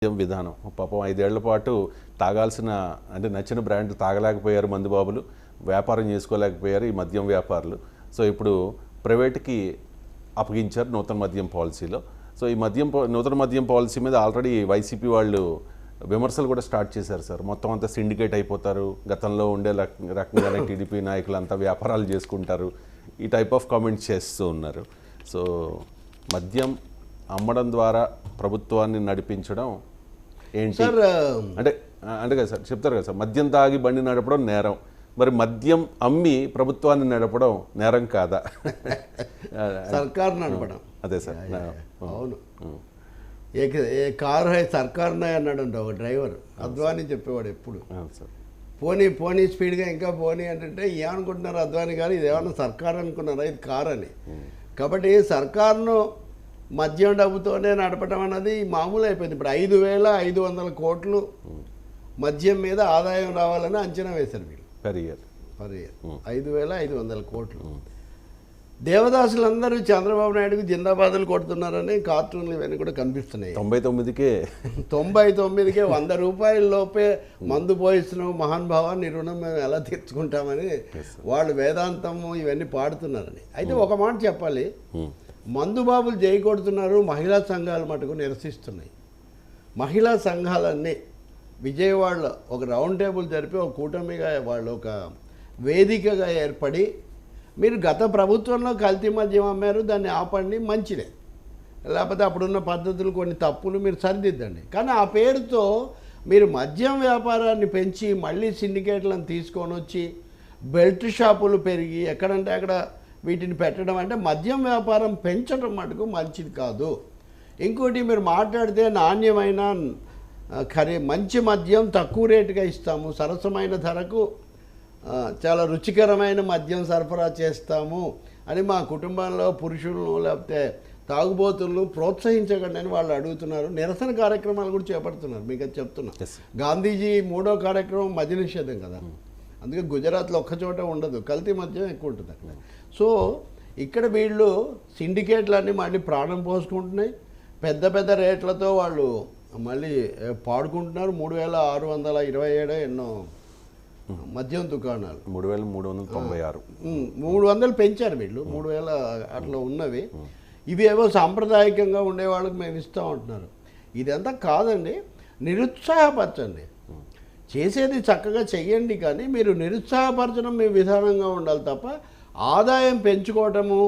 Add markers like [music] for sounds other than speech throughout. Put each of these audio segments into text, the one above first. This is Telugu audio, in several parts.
మద్యం విధానం. పాపం ఐదేళ్ళ పాటు తాగాల్సిన అంటే నచ్చిన బ్రాండ్ తాగలేకపోయారు మందుబాబులు వ్యాపారం చేసుకోలేకపోయారు ఈ మద్యం వ్యాపారులు. సో ఇప్పుడు ప్రైవేట్కి అప్పగించారు నూతన మద్యం పాలసీలో. సో ఈ మద్యం నూతన మద్యం పాలసీ మీద ఆల్రెడీ వైసీపీ వాళ్ళు విమర్శలు కూడా స్టార్ట్ చేశారు సార్. మొత్తం అంతా సిండికేట్ అయిపోతారు. గతంలో ఉండే రకంగానే టీడీపీ నాయకులు అంతా వ్యాపారాలు చేసుకుంటారు. ఈ టైప్ ఆఫ్ కామెంట్స్ చేస్తూ ఉన్నారు. సో మద్యం అమ్మడం ద్వారా ప్రభుత్వాన్ని నడిపించడం ఏంటి? సార్ అంటే అంటే కదా సార్ చెప్తారు కదా సార్ మద్యం తాగి బండి నడపడం నేరం. మరి మద్యం అమ్మి ప్రభుత్వాన్ని నడపడం నేరం కాదా? [laughs] సర్కార్ నడపడం. అదే సార్. అవును. ఏ ఏ కారు హై సర్కార్ నాయ్ అన్నాడు ఒక డ్రైవర్. అద్వాని చెప్పేవాడు ఎప్పుడు. సార్. పోనీ పోనీ స్పీడ్గా ఇంకా పోనీ అంటే ఏమనుకుంటున్నారు అద్వాని గారు? ఇది ఏమన్నా సర్కార్ అనుకున్నారా? ఇది కార్ అని కాబట్టి సర్కార్ను మద్యం డబ్బుతోనే నడపడం అన్నది మామూలు అయిపోయింది ఇప్పుడు ఐదు వేల ఐదు వందల కోట్లు మద్యం మీద ఆదాయం రావాలని అంచనా వేశారు వీళ్ళు. పర్ ఇయర్ పర్ ఇయర్ ఐదు వేల ఐదు వందల కోట్లు. దేవదాసులందరూ చంద్రబాబు నాయుడుకు జిందాబాదులు కొడుతున్నారని కార్టూన్లు ఇవన్నీ కూడా కనిపిస్తున్నాయి. తొంభై తొమ్మిదికే. తొంభై తొమ్మిదికే వంద రూపాయల లోపే మందు పోయిస్తున్నావు మహానుభావ నీ రుణం మేము ఎలా తీర్చుకుంటామని వాళ్ళు వేదాంతము ఇవన్నీ పాడుతున్నారని. అయితే ఒక మాట చెప్పాలి. మందుబాబులు చేయకూడుతున్నారు కొడుతున్నారు మహిళా సంఘాలు మటుకు నిరసిస్తున్నాయి. మహిళా సంఘాలన్నీ విజయవాడలో ఒక రౌండ్ టేబుల్ జరిపి ఒక కూటమిగా వాళ్ళు ఒక వేదికగా ఏర్పడి మీరు గత ప్రభుత్వంలో కల్తీ మద్యం అమ్మారు దాన్ని ఆపండి మంచిదే. లేకపోతే అప్పుడున్న పద్ధతులు కొన్ని తప్పులు మీరు సరిదిద్దండి. కానీ ఆ పేరుతో మీరు మద్యం వ్యాపారాన్ని పెంచి మళ్ళీ సిండికేట్లను తీసుకొని వచ్చి బెల్ట్ షాపులు పెరిగి ఎక్కడంటే అక్కడ వీటిని పెట్టడం అంటే మద్యం వ్యాపారం పెంచడం మటుకు మంచిది కాదు. ఇంకోటి మీరు మాట్లాడితే నాణ్యమైన ఖరీ మంచి మద్యం తక్కువ రేటుగా ఇస్తాము. సరసమైన ధరకు చాలా రుచికరమైన మద్యం సరఫరా చేస్తాము అని మా కుటుంబంలో పురుషులను లేకపోతే తాగుబోతులను ప్రోత్సహించకండి అని వాళ్ళు అడుగుతున్నారు. నిరసన కార్యక్రమాలు కూడా చేపడుతున్నారు. మీకు అది చెప్తున్నా. గాంధీజీ మూడో కార్యక్రమం మద్య నిషేధం కదా. అందుకే గుజరాత్లో ఒక్క చోట ఉండదు. కల్తీ మద్యం ఎక్కువ ఉంటుంది అక్కడ. సో ఇక్కడ వీళ్ళు సిండికేట్లన్నీ మళ్ళీ ప్రాణం పోసుకుంటున్నాయి. పెద్ద పెద్ద రేట్లతో వాళ్ళు మళ్ళీ పాడుకుంటున్నారు. మూడు వేల ఆరు వందల ఇరవై ఏడు ఎన్నో మద్యం దుకాణాలు. మూడు వేల మూడు వందల తొంభై ఆరు. మూడు వందలు పెంచారు వీళ్ళు. మూడు వేల అట్లా ఉన్నవి. ఇవి ఏవో సాంప్రదాయకంగా ఉండే వాళ్ళకి మేము ఇస్తాం అంటున్నారు ఇదంతా కాదండి నిరుత్సాహపరచండి. చేసేది చక్కగా చెయ్యండి కానీ మీరు నిరుత్సాహపరచడం మీ విధానంగా ఉండాలి తప్ప ఆదాయం పెంచుకోవటము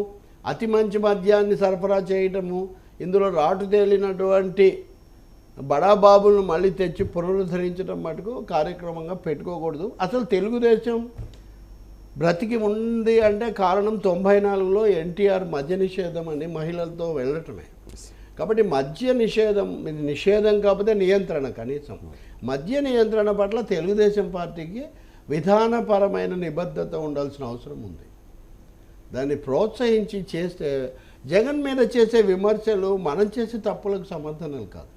అతి మంచి మద్యాన్ని సరఫరా చేయటము ఇందులో రాటు తేలినటువంటి బడాబాబులను మళ్ళీ తెచ్చి పునరుద్ధరించడం మటుకు కార్యక్రమంగా పెట్టుకోకూడదు. అసలు తెలుగుదేశం బ్రతికి ఉంది అంటే కారణం తొంభై నాలుగులో ఎన్టీఆర్ మద్య నిషేధం అని మహిళలతో వెళ్ళటమే. కాబట్టి మద్య నిషేధం ఇది నిషేధం కాకపోతే నియంత్రణ కనీసం. మద్య నియంత్రణ పట్ల తెలుగుదేశం పార్టీకి విధానపరమైన నిబద్ధత ఉండాల్సిన అవసరం ఉంది. దాన్ని ప్రోత్సహించి చేస్తే జగన్ మీద చేసే విమర్శలు మనం చేసే తప్పులకు సమర్థనలు కాదు.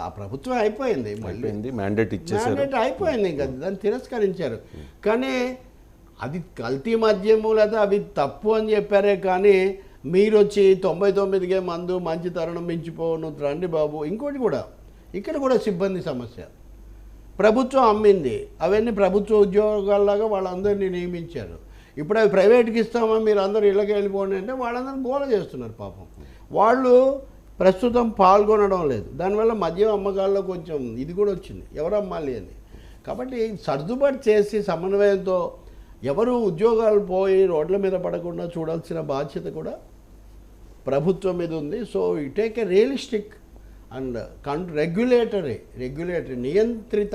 ఆ ప్రభుత్వం అయిపోయింది మళ్ళీ. మ్యాండేట్ ఇచ్చేసారు మ్యాండేట్ అయిపోయింది ఇంకా దాన్ని తిరస్కరించారు. కానీ అది కల్తీ మద్యము లేదా అవి తప్పు అని చెప్పారే కానీ మీరు వచ్చి తొంభై తొమ్మిదికే మందు మంచి తరుణం మించిపోను రండి బాబు. ఇంకోటి కూడా ఇక్కడ కూడా సిబ్బంది సమస్య. ప్రభుత్వం అమ్మింది. అవన్నీ ప్రభుత్వ ఉద్యోగాల్లాగా వాళ్ళందరినీ నియమించారు. ఇప్పుడు అవి ప్రైవేట్కి ఇస్తామా? మీరు అందరూ ఇళ్ళకి వెళ్ళిపోండి అంటే వాళ్ళందరూ గోల చేస్తున్నారు పాపం. వాళ్ళు ప్రస్తుతం పాల్గొనడం లేదు. దానివల్ల మద్యం అమ్మకాల్లో కొంచెం ఇది కూడా వచ్చింది. ఎవరు అమ్మాలి అని. కాబట్టి సర్దుబాటు చేసి సమన్వయంతో ఎవరు ఉద్యోగాలు పోయి రోడ్ల మీద పడకుండా చూడాల్సిన బాధ్యత కూడా ప్రభుత్వం మీద ఉంది. సో ఈ టేక్ ఏ రియలిస్టిక్ అండ్ కన్ రెగ్యులేటరీ రెగ్యులేటరీ నియంత్రిత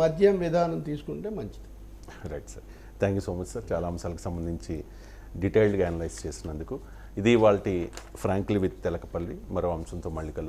మద్యం విధానం తీసుకుంటే మంచిది. Right sir thank you so much sir చాలా అంశాలకు సంబంధించి డీటెయిల్డ్గా అనలైజ్ చేసినందుకు. ఇది వాళ్ళ ఫ్రాంక్లీ విత్ తెలకపల్లి. మరో అంశంతో మళ్ళీ కలుద్దాం.